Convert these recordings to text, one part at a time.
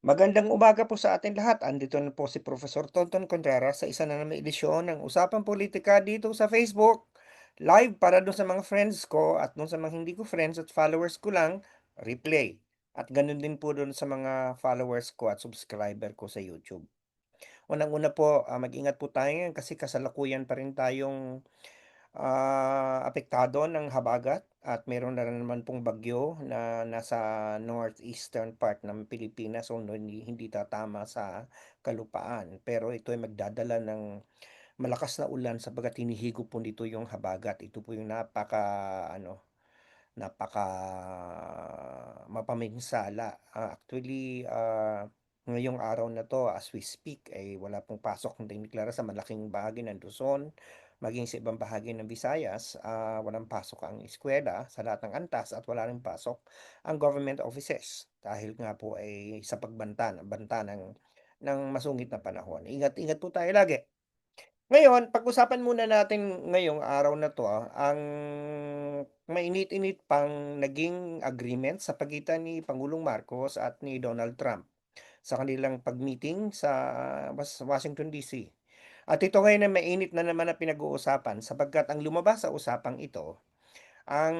Magandang umaga po sa ating lahat. Andito na po si Professor Tonton Contreras sa isa na namang edisyon ng Usapang Politika dito sa Facebook. Live para doon sa mga friends ko at doon sa mga hindi ko friends at followers ko lang, replay. At ganun din po doon sa mga followers ko at subscriber ko sa YouTube. Unang-una po, ah, mag-ingat po tayo kasi kasalukuyan pa rin tayong ah, apektado ng habagat at meron na naman pong bagyo na nasa northeastern part ng Pilipinas so hindi, tatama sa kalupaan. Pero ito ay magdadala ng malakas na ulan sapagkat hinihigop po nito yung habagat. Ito po yung napaka ano, napaka mapaminsala. Ah, actually, ah, ngayong araw na to as we speak ay wala pong pasok ng deklara sa malaking bahagi ng Luzon, maging sa ibang bahagi ng Visayas, ah, walang pasok ang eskwela sa lahat ng antas at wala ring pasok ang government offices dahil nga po ay sa pagbanta banta ng ng masungit na panahon. Ingat-ingat po tayo lagi. Ngayon, pag-usapan muna natin ngayong araw na 'to, ah, ang mainit-init pang naging agreement sa pagitan ni Pangulong Marcos at ni Donald Trump sa kanilang pag-meeting sa Was Washington DC. At ito ngayon ay mainit na naman na pinag-uusapan sapagkat ang lumabas sa usapang ito, ang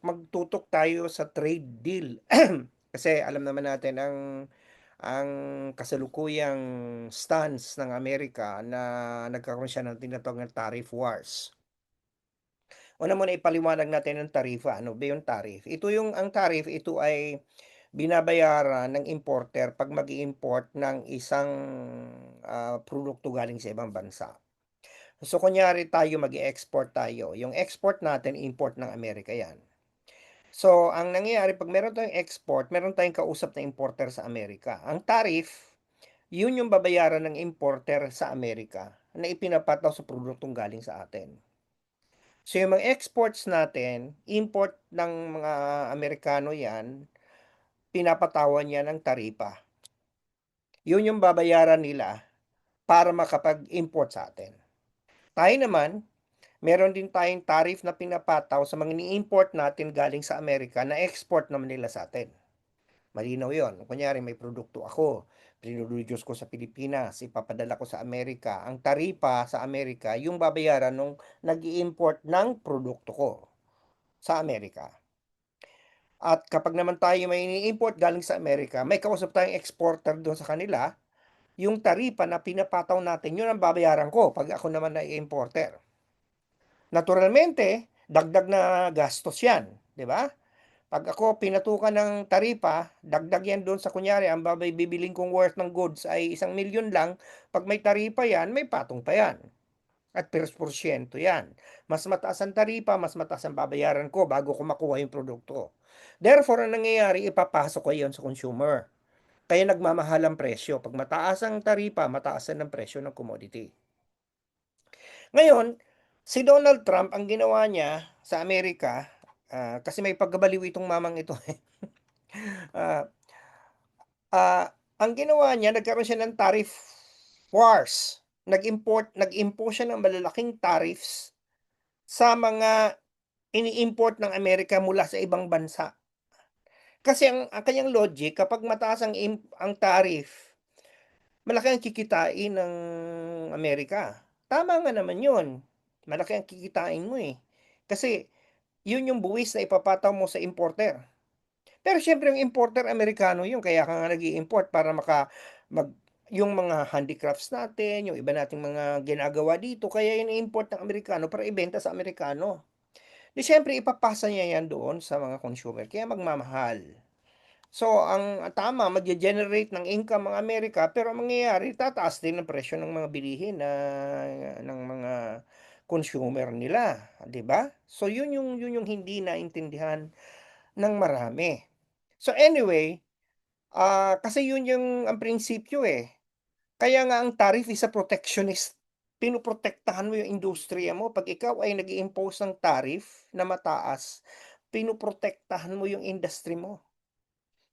magtutok tayo sa trade deal. Kasi alam naman natin ang ang kasalukuyang stance ng Amerika na nagkakaroon siya ng tinatawag na tariff wars. Una muna ipaliwanag natin ang tarifa. Ano ba yung tariff? Ito yung ang tariff, ito ay binabayaran ng importer pag mag import ng isang ah, produkto galing sa ibang bansa. So kunyari tayo mag export tayo, yung export natin import ng Amerika yan. So ang nangyayari 'pag meron tayong export, meron tayong kausap na importer sa Amerika. Ang tariff, yun yung babayaran ng importer sa Amerika na ipinapataw sa produktong galing sa atin. So yung mga exports natin, import ng mga Amerikano yan, pinapatawan niya ng taripa. Yun yung babayaran nila para makapag-import sa atin. Tayo naman, meron din tayong tariff na pinapataw sa mga ni-import natin galing sa Amerika na export naman nila sa atin. Malinaw yon. Kunyari may produkto ako, pinoproduce ko sa Pilipinas, ipapadala ko sa Amerika. Ang taripa sa Amerika, yung babayaran nung nag import ng produkto ko sa Amerika. At kapag naman tayo may ini-import galing sa Amerika, may kausap tayong exporter doon sa kanila, yung taripa na pinapataw natin, yun ang babayaran ko pag ako naman na importer. Naturalmente, dagdag na gastos yan, di ba? Pag ako pinatukan ng taripa, dagdag yan doon sa kunyari, ang babay bibiling kong worth ng goods ay isang milyon lang, pag may taripa yan, may patong pa yan. At porsyento yan. Mas mataas ang taripa, mas mataas ang babayaran ko bago ko makuha yung produkto. Therefore, ang nangyayari, ipapasok ko yon sa consumer. Kaya nagmamahal ang presyo. Pag mataas ang taripa, mataas ang presyo ng commodity. Ngayon, si Donald Trump, ang ginawa niya sa Amerika, uh, kasi may paggabaliw itong mamang ito. uh, uh, ang ginawa niya, nagkaroon siya ng tariff wars. Nag-import, nag-impose siya ng malalaking tariffs sa mga ini-import ng Amerika mula sa ibang bansa. Kasi ang, ang kanyang logic, kapag mataas ang, ang tariff, malaki ang kikitain ng Amerika. Tama nga naman yun. Malaki ang kikitain mo eh. Kasi yun yung buwis na ipapataw mo sa importer. Pero syempre yung importer Amerikano yun, kaya ka nga nag import para maka mag yung mga handicrafts natin, yung iba nating mga ginagawa dito, kaya in-import ng Amerikano para ibenta sa Amerikano. Di syempre ipapasa niya yan doon sa mga consumer kaya magmamahal. So ang tama magge-generate ng income ang Amerika pero mangyayari tataas din ang presyo ng mga bilihin na ng mga consumer nila, 'di ba? So yun yung yun yung hindi naintindihan ng marami. So anyway, uh, kasi yun yung ang prinsipyo eh. Kaya nga ang tariff is a protectionist pinoprotektahan mo yung industriya mo. Pag ikaw ay nag impose ng tariff na mataas, pinoprotektahan mo yung industry mo.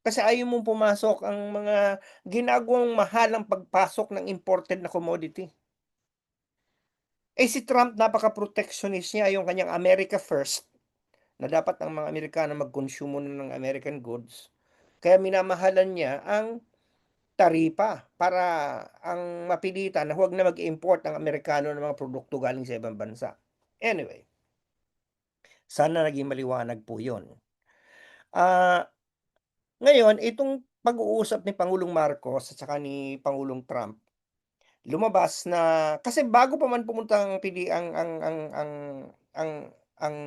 Kasi ayaw mong pumasok ang mga ginagawang mahal ang pagpasok ng imported na commodity. Eh si Trump napaka-protectionist niya yung kanyang America first na dapat ang mga Amerikano mag-consume ng American goods. Kaya minamahalan niya ang taripa para ang mapilitan na huwag na mag-import ang Amerikano ng mga produkto galing sa ibang bansa. Anyway. Sana naging maliwanag po 'yun. Ah, ngayon itong pag-uusap ni Pangulong Marcos at saka ni Pangulong Trump, lumabas na kasi bago pa man pumunta ang pili ang ang ang ang ang ang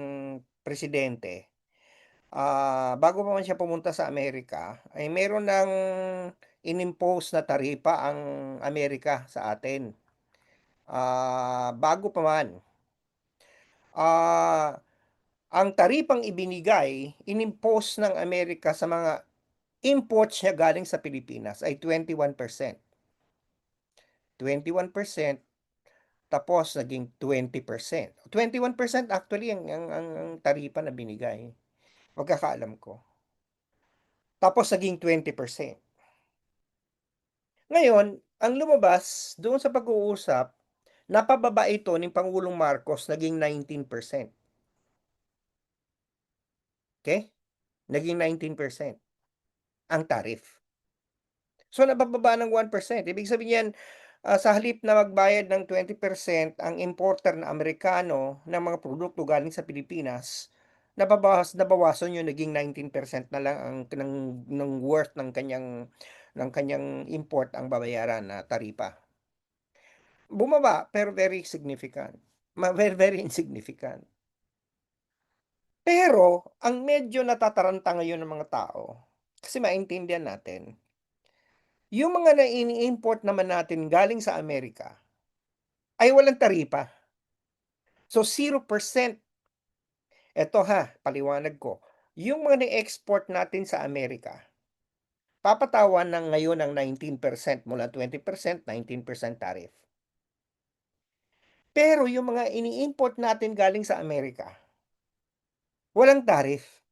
presidente, ah, bago pa man siya pumunta sa Amerika, ay meron ng inimpose na taripa ang Amerika sa atin. Ah, bago pa man. Ah, ang taripang ibinigay, inimpose ng Amerika sa mga imports niya galing sa Pilipinas ay 21%. 21% tapos naging 20%. 21% actually ang ang ang ang taripa na binigay, pagkakaalam ko. Tapos naging 20%. Ngayon, ang lumabas doon sa pag-uusap, napababa ito ni Pangulong Marcos naging 19%. Okay? Naging 19% ang tariff. So nabababa ng 1%. Ibig sabihin niyan, ah, sa halip na magbayad ng 20% ang importer na Amerikano ng mga produkto galing sa Pilipinas, nababawas nabawasan yung naging 19% na lang ang ng ng worth ng kanyang ng kanyang import ang babayaran na taripa. Bumaba pero very significant. Very, very insignificant. Pero ang medyo natataranta ngayon ng mga tao, kasi maintindihan natin, yung mga na ini-import naman natin galing sa Amerika, ay walang taripa. So 0%. Eto ha, paliwanag ko. Yung mga na-export natin sa Amerika, papatawan ng ngayon ng 19% mula 20%, 19% tariff. Pero yung mga ini-import natin galing sa Amerika, walang tariff.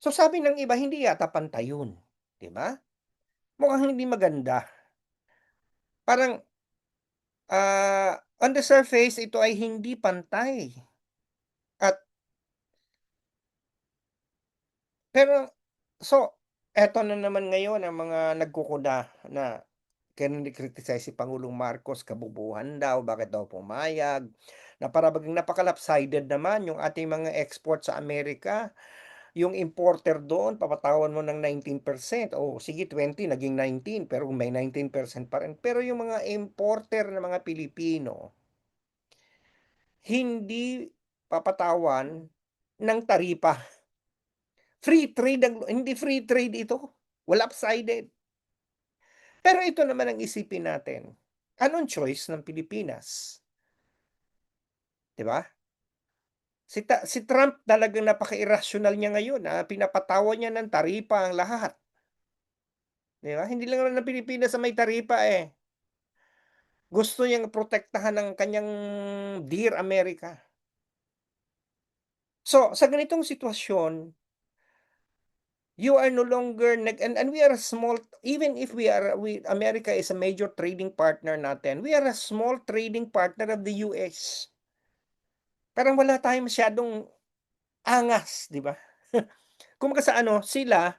So sabi ng iba, hindi yata pantay yun, 'di ba? Mukhang hindi maganda. Parang, ah, on the surface ito ay hindi pantay. At pero so, eto na naman ngayon ang mga nagkukuda na kini-criticize si Pangulong Marcos, kabubuhan daw, bakit daw pumayag, na para bang napaka-lopsided naman yung ating mga export sa Amerika. Yung importer doon papatawan mo ng 19%, o sige 20 naging 19 pero may 19% pa rin. Pero yung mga importer na mga Pilipino, hindi papatawan ng taripa. Free trade ang hindi free trade ito, lopsided. Pero ito naman ang isipin natin, anong choice ng Pilipinas? 'Di ba? Si ta si Trump talagang napaka-irrasyonal niya ngayon, ah, pinapatawan niya ng taripa ang lahat. 'Di? Hindi lang naman ang Pilipinas ang may taripa, eh. Gusto niyang protektahan ang kanyang Dear America. So, sa ganitong sitwasyon you are no longer and and we are a small even if we are we America is a major trading partner natin, we are a small trading partner of the US. Parang wala tayong masyadong angas, 'di ba? Kumbaga sa ano, sila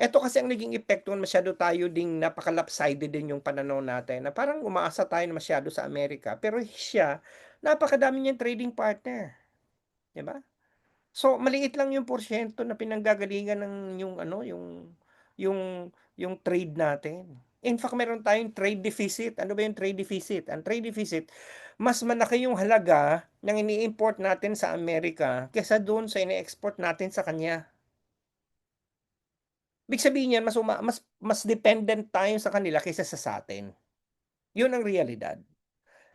eto kasi ang naging epekto masyado tayo ding napaka-lopsided din yung pananaw natin na parang umaasa tayo masyado sa Amerika, pero siya napakadami niyang trading partner, 'di ba? So, maliit lang yung porsiyento na pinanggagalingan ng yung ano, yung yung yung trade natin. In fact, meron tayong trade deficit. Ano ba yung trade deficit? Ang trade deficit, mas malaki yung halaga ng ini-import natin sa Amerika kaysa doon sa ini-export natin sa kanya. Ibig sabihin niyan mas uma mas mas dependent tayo sa kanila kaysa sa sa'tin. Yun ang realidad.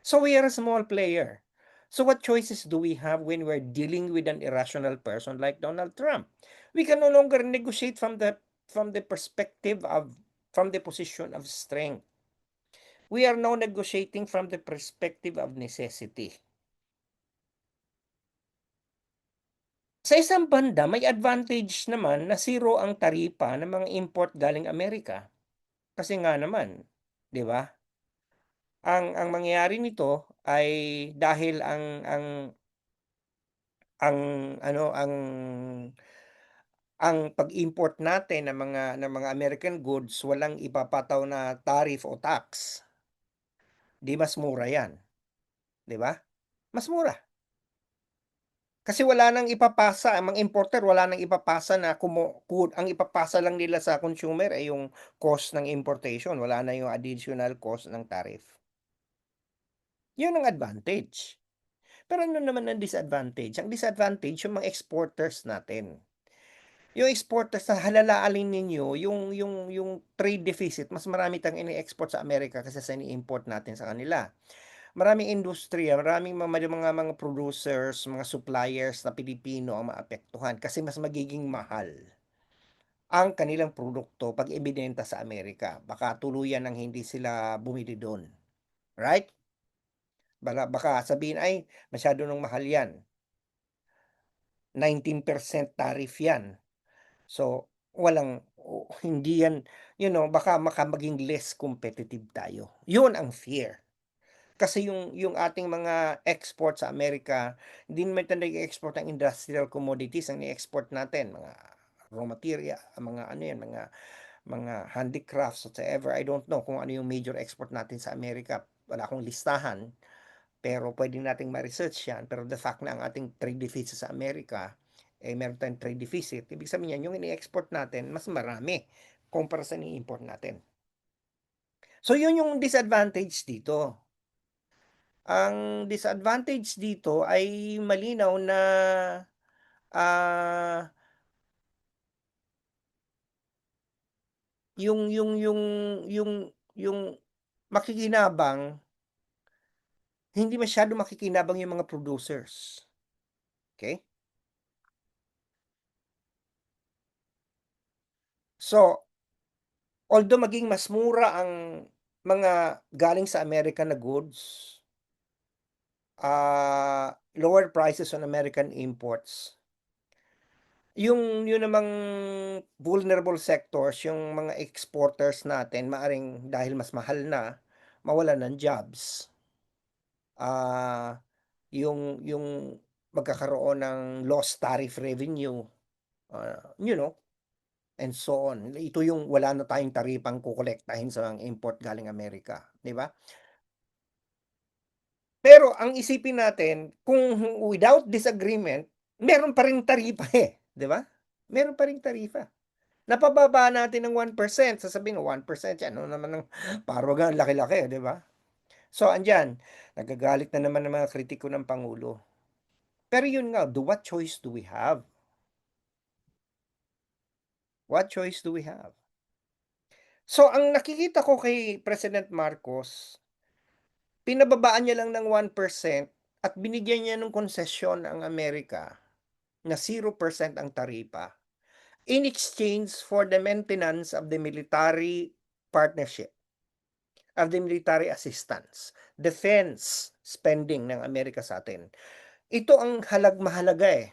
So, we are a small player. So, what choices do we have when we're dealing with an irrational person like Donald Trump? We can no longer negotiate from the from the perspective of from the position of strength. We are now negotiating from the perspective of necessity. Sa isang banda, may advantage naman na zero ang taripa ng mga import galing Amerika. Kasi nga naman, 'di ba? Ang ang mangyayari nito ay dahil ang ang ang ano, ang ang pag-import natin ng mga ng mga American goods walang ipapataw na tariff o tax. 'Di mas mura 'yan, 'di ba? Mas mura. Kasi wala nang ipapasa ang mga importer wala nang ipapasa na kumo ku ang ipapasa lang nila sa consumer ay yung cost ng importation, wala na yung additional cost ng tariff. Yun ang advantage. Pero ano naman ang disadvantage? Ang disadvantage yung mga exporters natin. Yung exporters na halalaalin ninyo yung yung yung trade deficit mas marami tayong ini-export sa Amerika kaysa sa ini-import natin sa kanila. Maraming industriya, maraming mga mga mga producers, mga suppliers na Pilipino ang maapektuhan kasi mas magiging mahal ang kanilang produkto 'pag ibinenta sa Amerika. Baka tuluyan ng hindi sila bumili dun, right? Baka baka sabihin, "Ay masyado ng mahal 'yan." 19% tariff 'yan. So, walang o hindi 'yan, you know, baka baka maging less competitive tayo. Yun ang fear. Kasi yung yung ating mga export sa Amerika, hindi naman tayo nag-e-export ng industrial commodities, ang i-export natin mga raw material, mga ano 'yan, mga mga handicrafts whatsoever. I don't know kung ano yung major export natin sa Amerika, wala akong listahan. Pero puwede nating ma-research 'yan, pero the fact na ang ating trade deficit sa Amerika, eh, meron tayong trade deficit, ibig sabihin niyan yung ini-export natin mas marami kumpara sa ini-import natin. So, yun yung disadvantage dito. Ang disadvantage dito ay malinaw na, ah yung yung yung yung yung makikinabang hindi masyadong makikinabang yung mga producers. Okey? So although maging mas mura ang mga galing sa Amerika na goods ah, lower prices on American imports yung yun namang vulnerable sectors, yung mga exporters natin maaaring dahil mas mahal na, mawalan ng jobs. Ah, yung yung magkakaroon ng lost tariff revenue, ah, you know, and so on. Ito yung wala na tayong taripang kokolektahin sa mga import galing Amerika, 'di ba? Pero ang isipin natin kung without this agreement, meron pa ring taripa, eh, 'di ba? Meron pa ring tarifa. Napababa natin ng 1%, sasabihin mo 1% 'yan, ano naman ng parang ang laki-laki, 'di ba? So, andiyan, nagagalit na naman ang mga kritiko ng pangulo. Pero yun nga, do what choice do we have? What choice do we have? So, ang nakikita ko kay President Marcos pinababaan niya lang ng 1% at binigyan niya ng konsesyon ang Amerika na 0% ang taripa in exchange for the maintenance of the military partnership, of the military assistance, defense spending ng Amerika sa atin. Ito ang halag mahalaga, eh.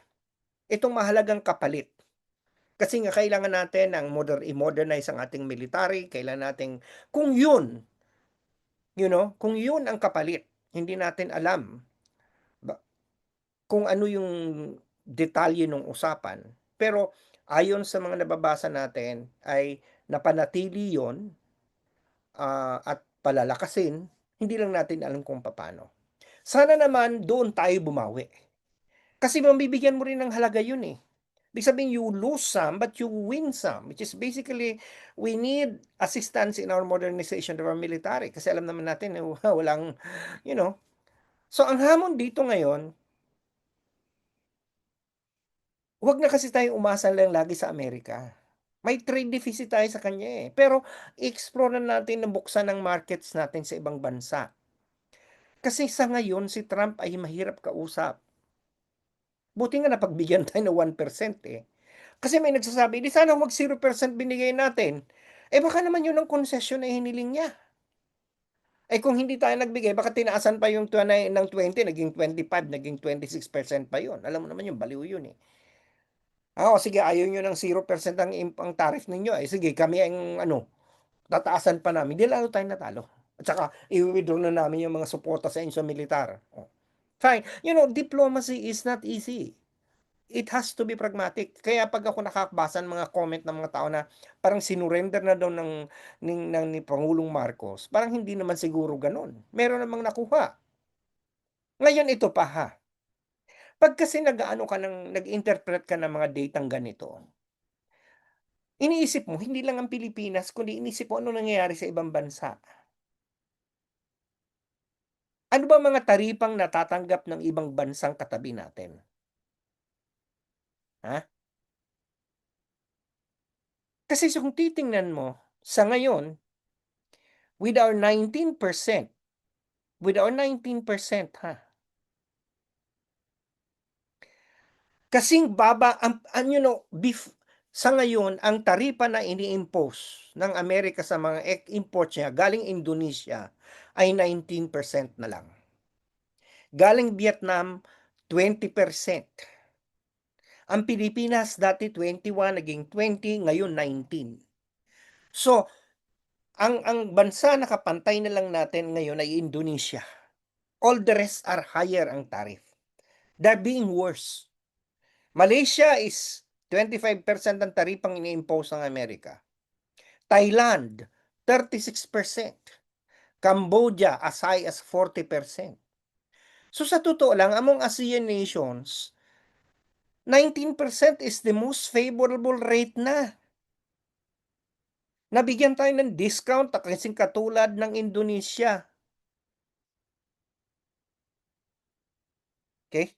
Itong mahalagang kapalit. Kasi nga kailangan natin ng moder i-modernize ang ating military, kailangan nating kung yun You know, kung yun ang kapalit, hindi natin alam kung ano yung detalye nung usapan. Pero ayon sa mga nababasa natin ay napanatili yun, ah, at palalakasin, hindi lang natin alam kung papaano. Sana naman doon tayo bumawi. Kasi mabibigyan mo rin ng halaga yun, eh. Ibig sabihin you lose some but you win some, which is basically we need assistance in our modernization of our military kasi alam naman natin na walang, you know. So ang hamon dito ngayon Wag na kasi tayong umasa lang lagi sa Amerika. May trade deficit tayo sa kanya, eh, pero i-explore na natin na buksan ang markets natin sa ibang bansa. Kasi sa ngayon si Trump ay mahirap kausap. Buti nga napagbigyan tayo ng 1%, eh. Kasi may nagsasabi, "Di sana wag 0% binigay natin." Eh, baka naman yun ang konsesyon na hiniling niya. Eh, kung hindi tayo nagbigay baka tinaasan pa yung twenay ng 20 naging 25, naging 26% pa yun. Alam mo naman yun, baliw yun, eh. Ah, o sige ayaw niyo ng 0% ang ang tariff ninyo, eh, sige kami ang ano, tataasan pa namin, 'di lalo tayong natalo. At saka i-wi-withdraw na namin yung mga suporta sa inyo militar. Oh, fine. You know, diplomacy is not easy. It has to be pragmatic. Kaya 'pag ako nakabasa ng mga comment ng mga tao na parang sinurrender na daw ng ning ng ni Pangulong Marcos, parang hindi naman siguro gano'n. Meron namang nakuha. Ngayon ito pa ha. 'Pag kasi nag-aano ka ng nag-interpret ka ng mga datang ganito iniisip mo hindi lang ang Pilipinas kundi iniisip mo anong nangyayari sa ibang bansa. Ano ba mga taripang natatanggap ng ibang bansang katabi natin? Ha? Kasi kung titingnan mo, sa ngayon with our 19%, with our 19% ha. Kasing baba ang ang you know, bef sa ngayon ang taripa na ini-impose ng Amerika sa mga ek imports niya galing Indonesia ay 19% na lang. Galing Vietnam, 20%. Ang Pilipinas dati 21, naging 20, ngayon 19. So, ang ang bansa na kapantay na lang natin ngayon ay Indonesia. All the rest are higher ang tariff. They're being worse. Malaysia is 25% ang taripang ini-impose ng Amerika. Thailand, 36%. Cambodia, as high as 40%. So sa totoo lang, among ASEAN nations, 19% is the most favorable rate na. Nabigyan tayo ng discount kasing katulad ng Indonesia. Okay?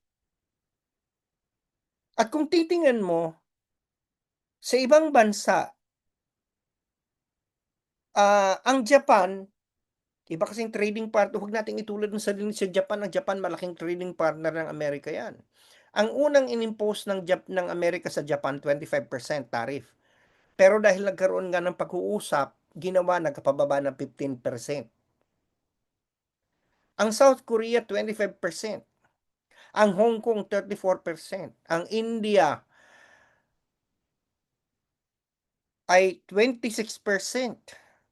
At kung titingnan mo, sa ibang bansa, ah, ang Japan, iba kasing trading partner, huwag nating itulad ng sarili sa Japan, ang Japan malaking trading partner ng Amerika yan. Ang unang inimpose ng Jap ng Amerika sa Japan, 25% tariff. Pero dahil nagkaroon nga ng pag-uusap, ginawa nagpababa ng 15%. Ang South Korea, 25%. Ang Hong Kong, 34%. Ang India, ay 26%.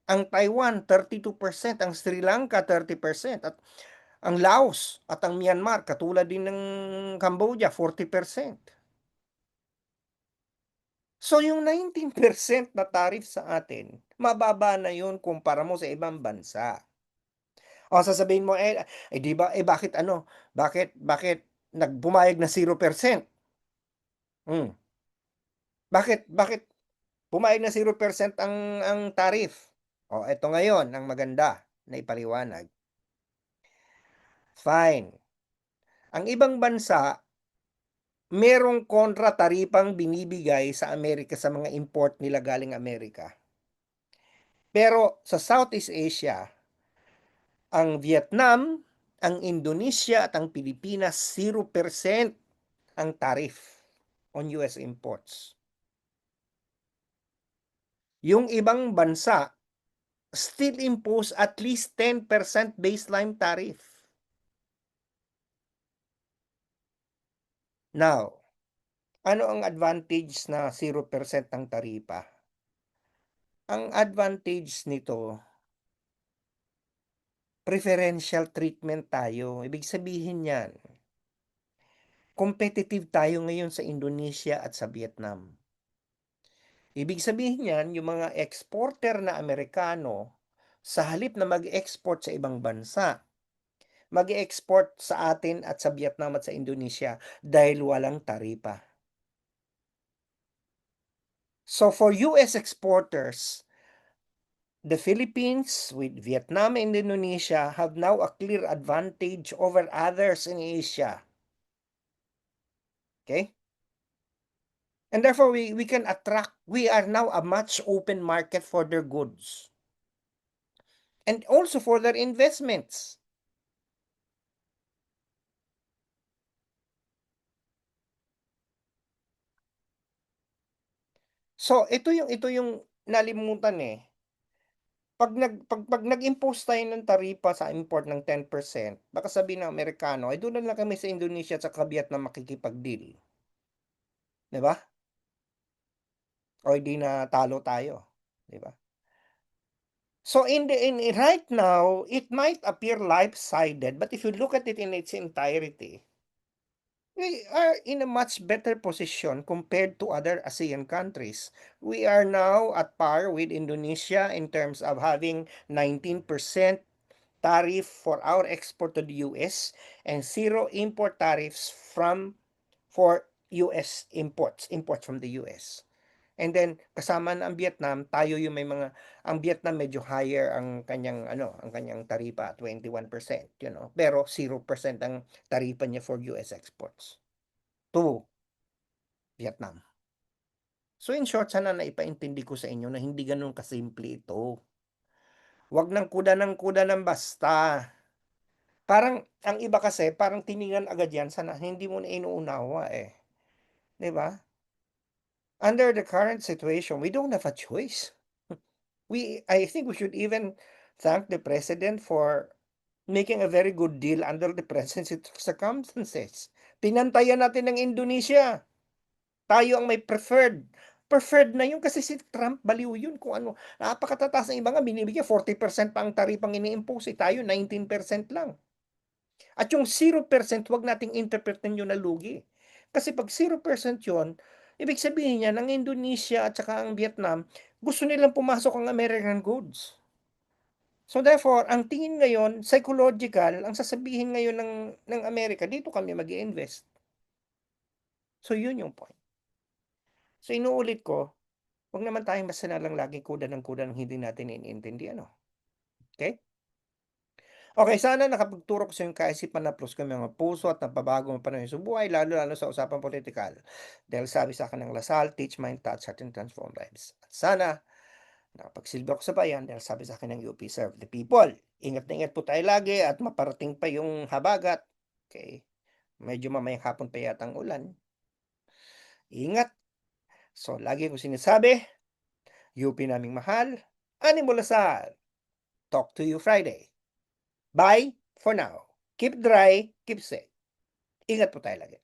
Ang Taiwan, 32%. Ang Sri Lanka, 30%. At ang Laos at ang Myanmar, katulad din ng Cambodia, 40%. So yung 19% na tariff sa atin, mababa na yun kumpara mo sa ibang bansa. O sasabihin mo, eh, eh di ba, eh bakit ano, bakit, bakit nagbumayag na 0%? Hmm. Bakit, bakit pumayag na 0% ang, ang tariff? O, eto ngayon, ang maganda na ipaliwanag. Fine. Ang ibang bansa, merong kontra taripang binibigay sa Amerika sa mga import nila galing Amerika. Pero sa Southeast Asia, ang Vietnam, ang Indonesia at ang Pilipinas 0% ang tariff on US imports. Yung ibang bansa still impose at least 10% baseline tariff. Now, ano ang advantage na 0% ang taripa? Ang advantage nito, preferential treatment tayo. Ibig sabihin yan, competitive tayo ngayon sa Indonesia at sa Vietnam. Ibig sabihin yan, yung mga exporter na Amerikano, sa halip na mag-export sa ibang bansa, mag-export sa atin at sa Vietnam at sa Indonesia dahil walang taripa. So for US exporters, the Philippines with Vietnam and Indonesia have now a clear advantage over others in Asia. Okay? And therefore, we, we can attract, we are now a much open market for their goods. And also for their investments. So, ito yung ito yung nalimutan eh. Pag nag pag, pag nag-impose tayo ng taripa sa import ng 10%, baka sabihin ng Amerikano, ay doon na lang kami sa Indonesia at sa Vietnam makikipag-deal. 'Di ba? o hindi na talo tayo, di ba? So in the in right now, it might appear life-sided, but if you look at it in its entirety, We are in a much better position compared to other ASEAN countries. We are now at par with Indonesia in terms of having 19% tariff for our export to the US and zero import tariffs from for US imports, imports from the US. And then kasama na ang Vietnam, tayo yung may mga ang Vietnam medyo higher ang kanyang ano, ang kanyang taripa, 21%, you know. Pero 0% ang taripa niya for US exports to Vietnam. So in short, sana naipaintindi ko sa inyo na hindi ganoon kasimple ito. Wag ng kuda ng kuda ng basta. Parang ang iba kasi parang tiningnan agad yan sana hindi mo na inuunawa eh. 'Di ba? Under the current situation, we don't have a choice. We I think we should even thank the president for making a very good deal under the present circumstances. Pinantayan natin ng Indonesia. Tayo ang may preferred. Preferred na yun kasi si Trump baliw yun kung ano. Napakatataas ng iba nga binibigyan 40% pa ang taripang ini-impose. Eh, tayo 19% lang. At yung 0% wag nating interpretin yun na lugi. Kasi pag 0% yun, ibig sabihin niya ng Indonesia at saka ang Vietnam, gusto nilang pumasok ang American goods. So therefore, ang tingin ngayon, psychological, ang sasabihin ngayon ng, ng Amerika, dito kami mag invest So yun yung point. So inuulit ko, wag naman tayong basta na lang laging kuda ng kuda ng hindi natin iniintindi ano. Okay? Okay, sana nakapagturo ko sa iyong kaisipan na plus kami mga puso at napabago ang panahon sa buhay, lalo-lalo sa usapang politikal. Dahil sabi sa akin ng Lasal, teach, mind, touch, heart, and transform lives. At sana, nakapagsilbi ako sa bayan dahil sabi sa akin ng UP, serve the people. Ingat na ingat po tayo lagi at maparating pa yung habagat. Okay? Medyo mamayang hapon pa yata ang ulan. Ingat. So, lagi ko sinasabi, UP naming mahal, Animo Lasal. Talk to you Friday. Bye for now. Keep dry, keep safe. Ingat po tayo lagi.